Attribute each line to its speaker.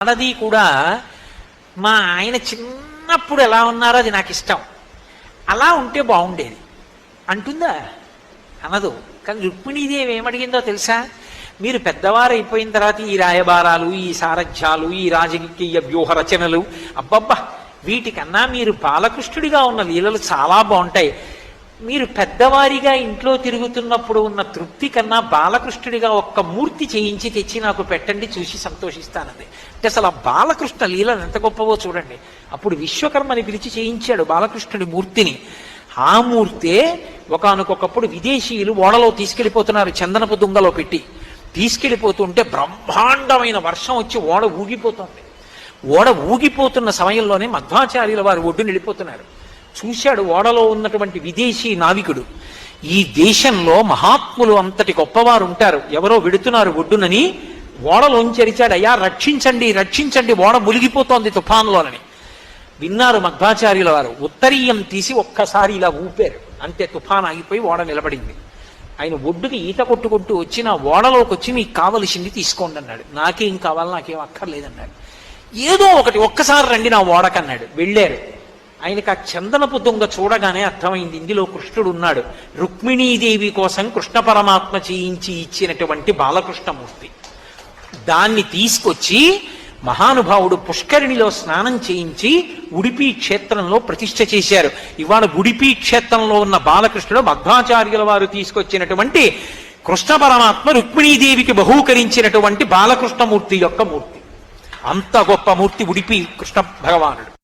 Speaker 1: ఆడది కూడా మా ఆయన చిన్నప్పుడు ఎలా ఉన్నారో అది నాకు ఇష్టం. అలా ఉంటే బాగుండేది. అంటుందా? అనదు. కానీ రుక్మిణీదేవి ఏమడిగిందో తెలుసా? మీరు పెద్దవారు అయిపోయిన తర్వాత ఈ రాయబారాలు ఈ సారథ్యాలు ఈ రాజకీయ వ్యూహ రచనలు అబ్బబ్బా! వీటికన్నా మీరు బాలకృష్ణుడిగా ఉన్న లీలలు చాలా బాగుంటాయి. మీరు పెద్దవారిగా ఇంట్లో తిరుగుతున్నప్పుడు ఉన్న తృప్తి కన్నా బాలకృష్ణుడిగా ఒక్క మూర్తి చేయించి తెచ్చి నాకు పెట్టండి చూసి సంతోషిస్తానంది అంటే అసలు ఆ బాలకృష్ణ లీలలు ఎంత గొప్పవో చూడండి. అప్పుడు విశ్వకర్మని పిలిచి చేయించాడు బాలకృష్ణుడి మూర్తిని. ఆ మూర్తే ఒకనకొకప్పుడు విదేశీయులు ఓడలో తీసుకెళ్ళిపోతున్నారు చందనపు దుంగలో పెట్టి. తీసుకెళ్ళిపోతుంటే బ్రహ్మాండమైన వర్షం వచ్చి ఓడ ఊగిపోతుంది. ఓడ ఊగిపోతున్న సమయంలోనే మధ్వాచార్యుల వారు ఒడ్డు వెళ్ళిపోతున్నారు. చూశాడు ఓడలో ఉన్నటువంటి విదేశీ నావికుడు. ఈ దేశంలో మహాత్ములు అంతటి గొప్పవారు ఉంటారు. ఎవరో వెడుతున్నారు ఒడ్డునని ఓడలోంచి అరిచాడు. అయ్యా రక్షించండి రక్షించండి ఓడ మునిగిపోతోంది తుఫాన్లోనని. విన్నారు మధ్వాచార్యుల వారు. ఉత్తరీయం తీసి ఒక్కసారి ఇలా ఊపారు. అంతే తుఫాన్ ఆగిపోయి ఓడ నిలబడింది. ఆయన ఒడ్డుకి ఈత కొట్టుకుంటూ వచ్చి నా ఓడలోకి వచ్చి మీకు కావలసింది తీసుకోండి అన్నాడు. నాకేం కావాలి నాకేం అక్కర్లేదన్నాడు ఏదో ఒకటి ఒక్కసారి రండి నా ఓడకన్నాడు. వెళ్ళారు. ఆయనకు ఆ చందనపు దొంగ చూడగానే అర్థమైంది ఇందులో కృష్ణుడు ఉన్నాడు రుక్మిణీదేవి కోసం కృష్ణ పరమాత్మ చేయించి ఇచ్చినటువంటి బాలకృష్ణమూర్తి. దాన్ని తీసుకొచ్చి మహానుభావుడు పుష్కరిణిలో స్నానం చేయించి ఉడిపి క్షేత్రంలో ప్రతిష్ఠ చేశారు. ఇవాళ ఉడిపి క్షేత్రంలో ఉన్న బాలకృష్ణుడు మధ్వాచార్యుల వారు తీసుకొచ్చినటువంటి కృష్ణ పరమాత్మ రుక్మిణీదేవికి బహూకరించినటువంటి బాలకృష్ణమూర్తి యొక్క మూర్తి. అంత గొప్ప మూర్తి ఉడిపి కృష్ణ భగవానుడు.